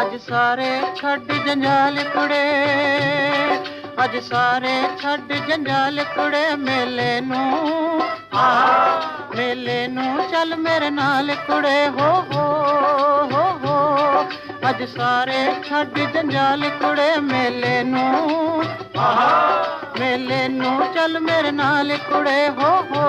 ਅੱਜ ਸਾਰੇ ਛੱਡ ਜੰਜਾਲ ਕੁੜੇ, ਅੱਜ ਸਾਰੇ ਛੱਡ ਜੰਜਾਲ ਕੁੜੇ ਮੇਲੇ ਨੂੰ। ਆ, ਮੇਲੇ ਨੂੰ ਚੱਲ ਮੇਰੇ ਨਾਲ ਕੁੜੇ, ਹੋ ਹੋ ਹੋ। ਹੋ ਅੱਜ ਸਾਰੇ ਛੱਡ ਜੰਜਾਲ ਕੁੜੇ ਮੇਲੇ ਨੂੰ। ਆ ਮੇਲੇ ਨੂੰ ਚੱਲ ਮੇਰੇ ਨਾਲ ਕੁੜੇ, ਹੋ ਹੋ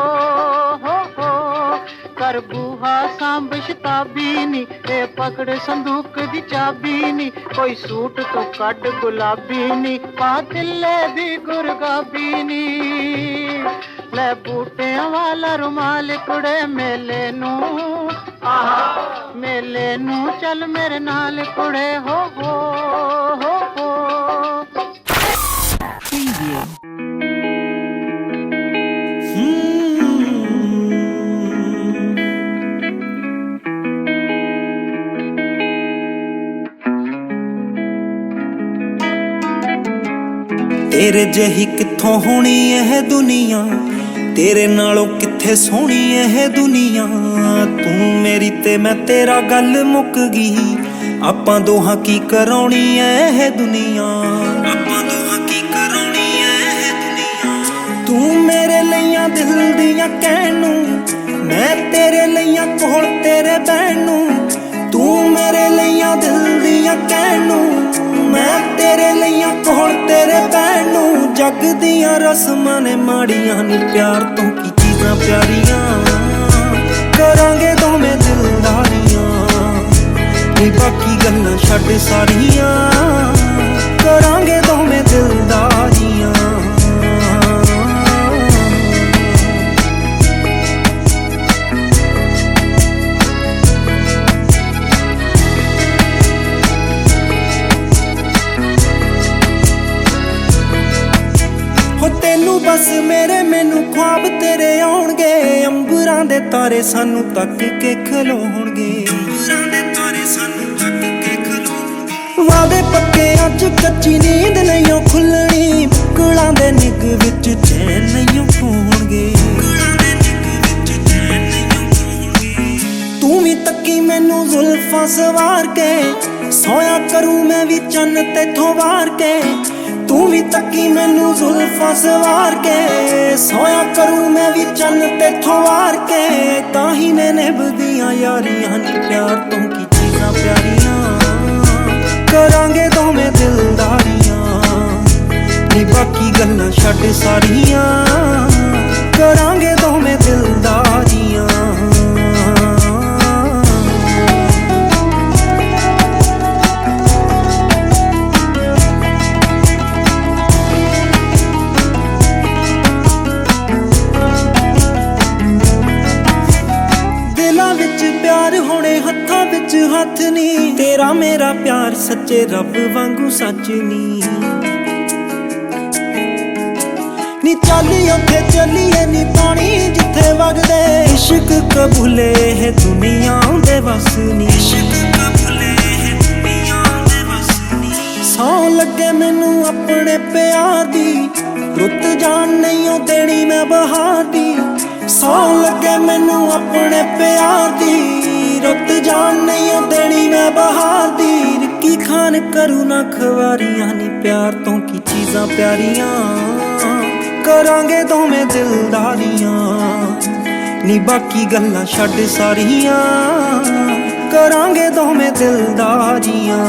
ਹੋ ਹੋ। ਕਰ ਬੂਹਾ ਸਾਂਭ ਸ਼ਤਾਬੀ ਨੀ ਇਹ ਪਕੜ ਸੰਦੂਕ ਦੀ ਚਾਬੀ ਨੀ। ਕੋਈ ਸੂਟ ਤੋਂ ਕੱਢ ਗੁਲਾਬੀ ਨੀ, ਪਾ ਤਿੱਲੇ ਦੀ ਗੁਰਗਾਬੀ ਨੀ। ਲੈ ਬੂਟਿਆਂ ਵਾਲਾ ਰੁਮਾਲ ਕੁੜੇ ਮੇਲੇ ਨੂੰ। ਆਹ ਮੇਲੇ ਨੂੰ ਚੱਲ ਮੇਰੇ ਨਾਲ ਕੁੜੇ, ਹੋ ਹੋ ਹੋ ਹੋ। ਤੇਰੇ ਜਿਹੀ ਕਿੱਥੋਂ ਹੋਣੀ ਇਹ ਦੁਨੀਆ? ਤੇਰੇ ਨਾਲੋਂ ਕਿੱਥੇ ਸੋਹਣੀ ਇਹ ਦੁਨੀਆ? ਤੂੰ ਮੇਰੀ ਤੇ ਮੈਂ ਤੇਰਾ ਗੱਲ ਮੁੱਕ ਗਈ। ਆਪਾਂ ਦੋਹਾਂ ਕੀ ਕਰਾਉਣੀ ਐ ਇਹ ਦੁਨੀਆ? ਆਪਾਂ ਦੋਹਾਂ ਕੀ ਕਰਾਉਣੀ ਐ ਇਹ ਦੁਨੀਆ? ਤੂੰ ਮੇਰੇ ਲਈਆਂ ਦਿਲ ਦੀਆਂ ਕਹਿਣ ਨੂੰ ਮੈਂ ਤੇਰੇ ਲਈਆਂ ਕੋਲ ਤੇਰੇ ਬਹਿਣ। ਨੂੰ ਤੂੰ ਮੇਰੇ ਲਈਆਂ ਦਿਲ ਦੀਆਂ ਕਹਿਣ ਨੂੰ ਮੈਂ ਤੇਰੇ ਲਈਆਂ ਕੋਲ ਤੇਰੇ ਬਹਿਣ। ਨੂੰ ਜੱਗ ਦੀਆਂ ਰਸਮਾਂ ਨੇ ਮਾੜੀਆਂ ਨਹੀਂ ਪਿਆਰ ਤੋਂ ਕੀ ਚੀਜ਼ਾਂ ਪਿਆਰੀਆਂ? ਕਰਾਂਗੇ ਦੋਵੇਂ ਦਿਲਦਾਰੀਆਂ। ਨਹੀਂ ਬਾਕੀ ਗੱਲਾਂ ਛੱਡ ਸਾਰੀਆਂ। ਕਰਾਂਗੇ ਬਸ ਮੇਰੇ ਮੈਨੂੰ ਖੁਆਬ ਤੇਰੇ ਆਉਣਗੇ। ਅੰਬਰਾਂ ਦੇ ਤਾਰੇ ਸਾਨੂੰ ਤੱਕ ਕੇ ਖਲੋਣਗੇ। ਅੰਬਰਾਂ ਦੇ ਤਾਰੇ ਸਾਨੂੰ ਤੱਕ ਕੇ ਖਲੋਣਗੇ। ਵਾਦੇ ਪੱਕੇ ਅੱਜ ਕੱਚੀ ਨੀਂਦ ਨਹੀਂ ਓ ਖੁੱਲਣੀ ਕੁਲਾਂ ਦੇ ਨਿੱਗ ਵਿੱਚ ਚੈਨ ਨਹੀਂ ਓ ਹੋਣਗੇ ਤੂੰ ਵੀ ਤੱਕੀ ਮੈਨੂੰ ਜ਼ੁਲਫਾਂ ਸਵਾਰ ਕੇ। ਸੋਇਆ ਕਰੂੰ ਮੈਂ ਵੀ ਚੰਨ ਤੇਥੋਂ ਵਾਰ ਕੇ। ਤੂੰ ਵੀ ਤੱਕੀ ਮੈਨੂੰ ਜ਼ੁਲਫਾਂ ਸਵਾਰ ਕੇ, ਸੋਇਆ ਕਰੂੰ ਮੈਂ ਵੀ ਚੰਨ ਤੇ ਵਾਰ ਕੇ, ਤਾਂ ਹੀ ਮੈਂ ਨਿਭਦੀਆਂ ਯਾਰੀਆਂ ਨੀ ਪਿਆਰ ਤੋਂ ਕੀ ਚੀਜ਼ਾਂ ਪਿਆਰੀਆਂ। ਕਰਾਂਗੇ ਦੋਵੇਂ ਦਿਲਦਾਰੀਆਂ, ਨੀ ਬਾਕੀ ਗੱਲਾਂ ਛੱਡ ਸਾਰੀਆਂ। ਕਰਾਂ ਵਿੱਚ ਪਿਆਰ ਹੋਣੇ ਹੱਥਾਂ ਵਿੱਚ ਹੱਥ ਨਹੀਂ। ਤੇਰਾ ਮੇਰਾ ਪਿਆਰ ਸੱਚੇ ਰੱਬ ਵਾਂਗੂ ਸੱਚ ਨਹੀਂ। ਨੀ ਚਾਲੀ ਉੱਥੇ ਚੱਲੀਏ ਨੀ ਪਾਣੀ ਜਿੱਥੇ ਵਗਦੇ। ਇਸ਼ਕ ਕਬੂਲੇ ਇਹ ਦੁਨੀਆ ਦੇ ਵਸ ਨਹੀਂ। ਇਸ਼ਕ ਕਬੂਲੇ ਇਹ ਦੁਨੀਆ ਦੇ ਵਸ ਨਹੀਂ। ਸੌ ਲੱਗੇ ਮੈਨੂੰ ਆਪਣੇ ਪਿਆਰ ਦੀ। ਰੁੱਤ ਜਾਣ ਨਹੀਂ ਉਹ ਦੇਣੀ ਮੈਂ ਬਹਾਰ ਦੀ। ਸੌ ਲੱਗੇ ਮੈਨੂੰ ਆਪਣੇ ਪਿਆਰ ਦੀ। ਰੁੱਤ ਜਾਣ ਨਹੀਂ ਉਹ ਦੇਣੀ ਮੈਂ ਬਹਾਰ ਦੀ। ਰਿੱਕੀ ਖਾਨ ਕਰੂ ਨਾ ਖਵਾਰੀਆਂ ਨੀ ਪਿਆਰ ਤੋਂ ਕੀ ਚੀਜ਼ਾਂ ਪਿਆਰੀਆਂ। ਕਰਾਂਗੇ ਦੋਵੇਂ ਦਿਲਦਾਰੀਆਂ। ਨੀ ਬਾਕੀ ਗੱਲਾਂ ਛੱਡ ਸਾਰੀਆਂ। ਕਰਾਂਗੇ ਦੋਵੇਂ ਦਿਲਦਾਰੀਆਂ।